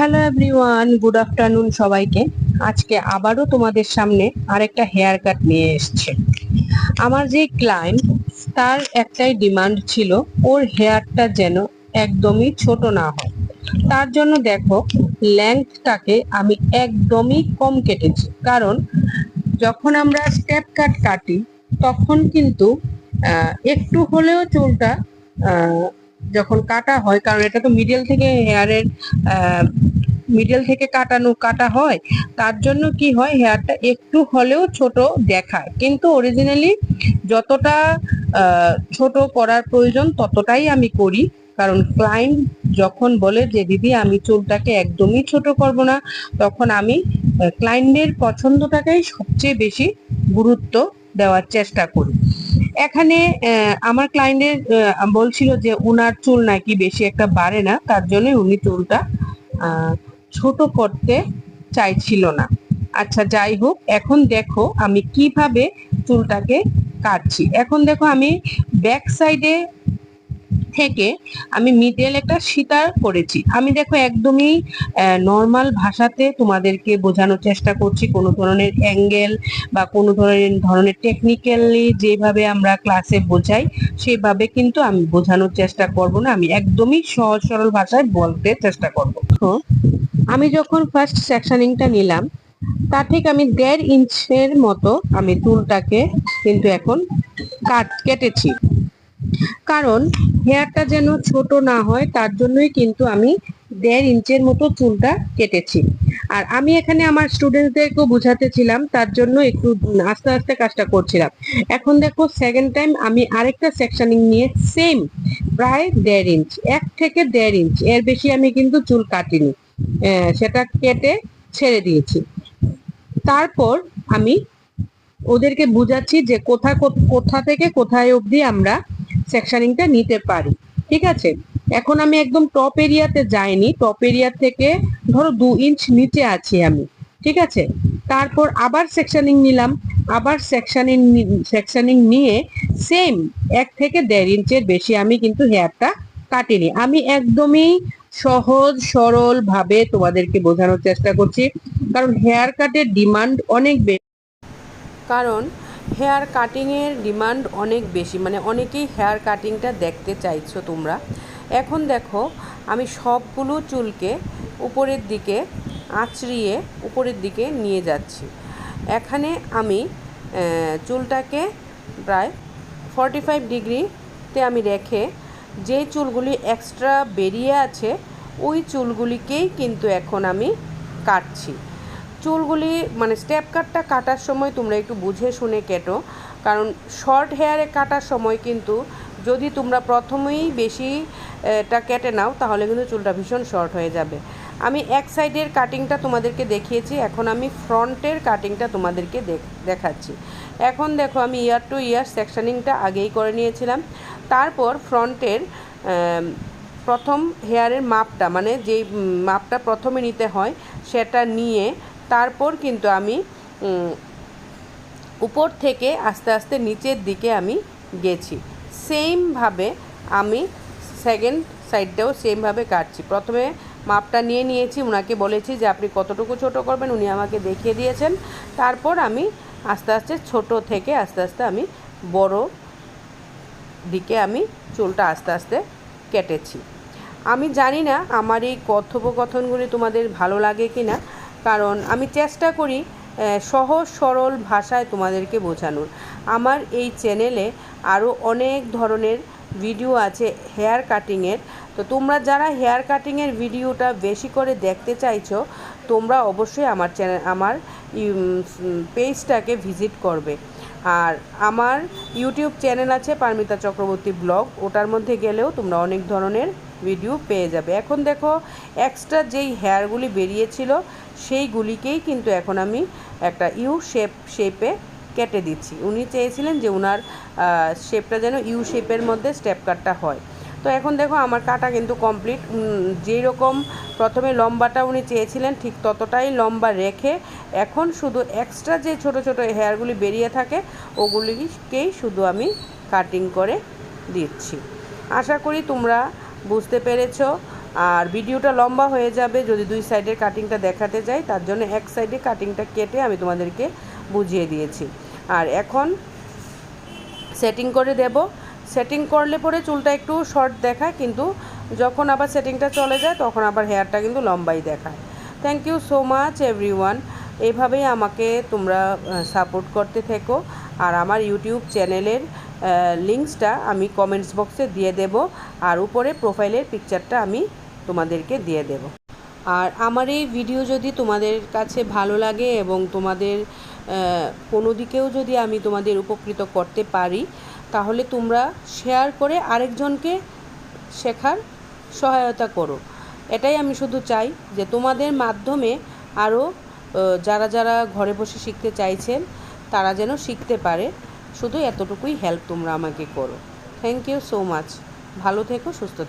Hello everyone good afternoon সবাইকে। আজকে আবারও তোমাদের সামনে আরেকটা হেয়ার কাট নিয়ে এসছে। আমার যে ক্লায়েন্ট তার একটাই ডিমান্ড ছিল, ওর হেয়ারটা যেন একদমই ছোট না হয়। তার জন্য দেখো লেন্থটাকে আমি একদমই কম কেটেছি। কারণ, যখন আমরা স্টেপ কাট কাটি, তখন কিন্তু একটু হলেও চুলটা যখন কাটা হয়, কারণ এটা তো মিডল থেকে হেয়ারের মিডল থেকে কাটানো, কাটা হয়, তার জন্য কি হয় হেয়ারটা একটু হলেও ছোট দেখায়। কিন্তু অরিজিনালি যতটা ছোট করার প্রয়োজন ততটাই আমি করি। কারণ ক্লায়েন্ট যখন বলে যে, দিদি, আমি চুলটাকে একদমই ছোট করব না, তখন আমি ক্লায়েন্টের পছন্দটাকেই সবচেয়ে বেশি গুরুত্ব দেওয়ার চেষ্টা করি। এখানে আমার ক্লায়েন্টের বলছিল যে উনার চুল নাকি বেশি একটা বাড়ে না, তার জন্য উনি চুলটা ছোট করতে চাইছিল না। আচ্ছা যাই হোক, এখন দেখো আমি কীভাবে চুলটাকে কাটছি। এখন দেখো আমি ব্যাক সাইডে থেকে আমি মিডল একটা সীতার করেছি। আমি দেখো একদমই নর্মাল ভাষাতে তোমাদেরকে বোঝানোর চেষ্টা করছি। কোনো ধরনের অ্যাঙ্গেল বা কোনো ধরনের ধরনের টেকনিক্যালি যেভাবে আমরা ক্লাসে বোঝাই, সেভাবে কিন্তু আমি বোঝানোর চেষ্টা করব না। আমি একদমই সহজ সরল ভাষায় বলতে চেষ্টা করব। তো আমি যখন ফার্স্ট সেকশনিংটা নিলাম তার ঠিক আমি দেড় ইঞ্চের মতো আমি চুলটাকে কিন্তু এখন কাট, কেটেছি। কারণ হেয়ারটা যেন ছোট না হয়, তার জন্যই কিন্তু আমি দেড় ইঞ্চের মতো চুলটা কেটেছি। আর আমি এখানে আমার স্টুডেন্টদেরকেও বোঝাতে ছিলাম, তার জন্য একটু আস্তে আস্তে কাজটা করছিলাম। এখন দেখো সেকেন্ড টাইম আমি আরেকটা সেকশনিং নিয়ে সেম প্রায় দেড় ইঞ্চ, এক থেকে দেড় ইঞ্চ। এর বেশি আমি কিন্তু চুল কাটিনি। সেটা কেটে ছেড়ে দিয়েছি। তারপর আমি ওদেরকে বুঝাচ্ছি যে কোথা কোথা থেকে কোথায় অবধি আমরা সেকশনিংটা নিতে পারি, ঠিক আছে? এখন আমি একদম টপ এরিয়াতে যাইনি টপ এরিয়া থেকে ধরো দু ইঞ্চ নিচে আছি আমি, ঠিক আছে? তারপর আবার সেকশনিং নিলাম, আবার সেকশনিং সেকশনিং নিয়ে সেম এক থেকে দেড় ইঞ্চের বেশি আমি কিন্তু হেয়ারটা কাটিনি। আমি একদমই সহজ, সরল ভাবে তোমাদেরকে বোঝানোর চেষ্টা করছি, কারণ হেয়ার কাটের ডিমান্ড অনেক বেশি কারণ হেয়ার কাটিংয়ের ডিমান্ড অনেক বেশি মানে অনেকেই হেয়ার কাটিংটা দেখতে চাইছো তোমরা। এখন দেখো, আমি সবগুলো চুলকে উপরের দিকে আঁচড়িয়ে উপরের দিকে নিয়ে যাচ্ছি। এখানে আমি চুলটাকে প্রায় ফর্টি ফাইভ ডিগ্রিতে আমি রেখে যে চুলগুলি এক্সট্রা বেরিয়ে আছে, ওই চুলগুলিকেই কিন্তু এখন আমি কাটছি। চুলগুলি মানে স্টেপ কাটটা কাটার সময় তোমরা একটু বুঝে শুনে কেটো। কারণ শর্ট হেয়ারে কাটার সময় কিন্তু যদি তোমরা প্রথমেই বেশি এটা কেটে নাও, তাহলে কিন্তু চুলটা ভীষণ শর্ট হয়ে যাবে। আমি এক সাইডের কাটিংটা তোমাদেরকে দেখিয়েছি, এখন আমি ফ্রন্টের কাটিংটা তোমাদেরকে দেখ- দেখাচ্ছি। এখন দেখো আমি ইয়ার টু ইয়ার সেকশনিংটা আগেই করে নিয়েছিলাম। তারপর ফ্রন্টের প্রথম হেয়ারের মাপটা মানে যেই মাপটা প্রথমে নিতে হয়, সেটা নিয়ে তারপর কিন্তু আমি উপর থেকে আস্তে আস্তে নিচের দিকে আমি গেছি। সেমভাবে আমি সেকেন্ড সাইডটাও সেমভাবে কাটছি। প্রথমে মাপটা নিয়ে নিয়েছি ওনাকে বলেছি যে আপনি কতটুকু ছোট করবেন, উনি আমাকে দেখিয়ে দিয়েছেন। তারপর আমি আস্তে আস্তে ছোট থেকে আস্তে আস্তে আমি বড় দিকে আমি চুলটা আস্তে আস্তে কেটেছি। আমি জানি না আমার এই কথোপকথনগুলি তোমাদের ভালো লাগে কি না কারণ আমি চেষ্টা করি সহজ সরল ভাষায় তোমাদেরকে বোঝানোর। আমার এই চ্যানেলে আরও অনেক ধরনের ভিডিও আছে হেয়ার কাটিংয়ের। তো তোমরা যারা হেয়ার কাটিংয়ের ভিডিওটা বেশি করে দেখতে চাইছো, তোমরা অবশ্যই আমার চ্যানেল আমার পেজটাকে ভিজিট করবে। আর আমার ইউটিউব চ্যানেল আছে পারমিতা চক্রবর্তী ব্লগ। ওটার মধ্যে গেলেও তোমরা অনেক ধরনের ভিডিও পেয়ে যাবে। এখন দেখো এক্সট্রা যেই হেয়ারগুলি বেরিয়েছিল, সেইগুলিকেই কিন্তু এখন আমি একটা ইউ শেপ শেপে কেটে দিচ্ছি। উনি চেয়েছিলেন যে ওনার শেপটা যেন ইউ শেপের মধ্যে স্টেপ কাটটা হয়। তো এখন দেখো আমার কাটা কিন্তু কমপ্লিট যেই রকম প্রথমে লম্বাটা উনি চেয়েছিলেন, ঠিক ততটাই লম্বা রেখে এখন শুধু এক্সট্রা যে ছোট ছোট হেয়ারগুলি বেরিয়ে থাকে, ওগুলিকেই শুধু আমি কাটিং করে দিচ্ছি। আশা করি তোমরা বুঝতে পেরেছ। আর ভিডিওটা লম্বা হয়ে যাবে যদি দুই সাইডের কাটিংটা দেখাতে যাই, তার জন্য এক সাইডে কাটিংটা কেটে আমি তোমাদেরকে বুঝিয়ে দিয়েছি। আর এখন সেটিং করে দেব। সেটিং করলে পরে চুলটা একটু শর্ট দেখায়, কিন্তু যখন আবার সেটিংটা চলে যায়, তখন আবার হেয়ারটা কিন্তু লম্বাই দেখায়। Thank you so much everyone এইভাবেই আমাকে তোমরা সাপোর্ট করতে থেকো। আর আমার ইউটিউব চ্যানেলের লিঙ্কসটা আমি কমেন্টস বক্সে দিয়ে দেব, আর উপরে প্রোফাইলের পিকচারটা আমি তোমাদেরকে দিয়ে দেব। আর আমার এই ভিডিও যদি তোমাদের কাছে ভালো লাগে এবং তোমাদের কোনো দিকেও যদি আমি তোমাদের উপকৃত করতে পারি তাহলে তোমরা শেয়ার করে আরেকজনকে শেখার সহায়তা করো। এটাই আমি শুধু চাই যে তোমাদের মাধ্যমে আরও যারা যারা ঘরে বসে শিখতে চাইছেন, তারা যেন শিখতে পারে। শুধু এতটুকুই হেল্প তোমরা আমাকে করো। থ্যাংক ইউ সো মাচ ভালো থেকো, সুস্থ থেকো।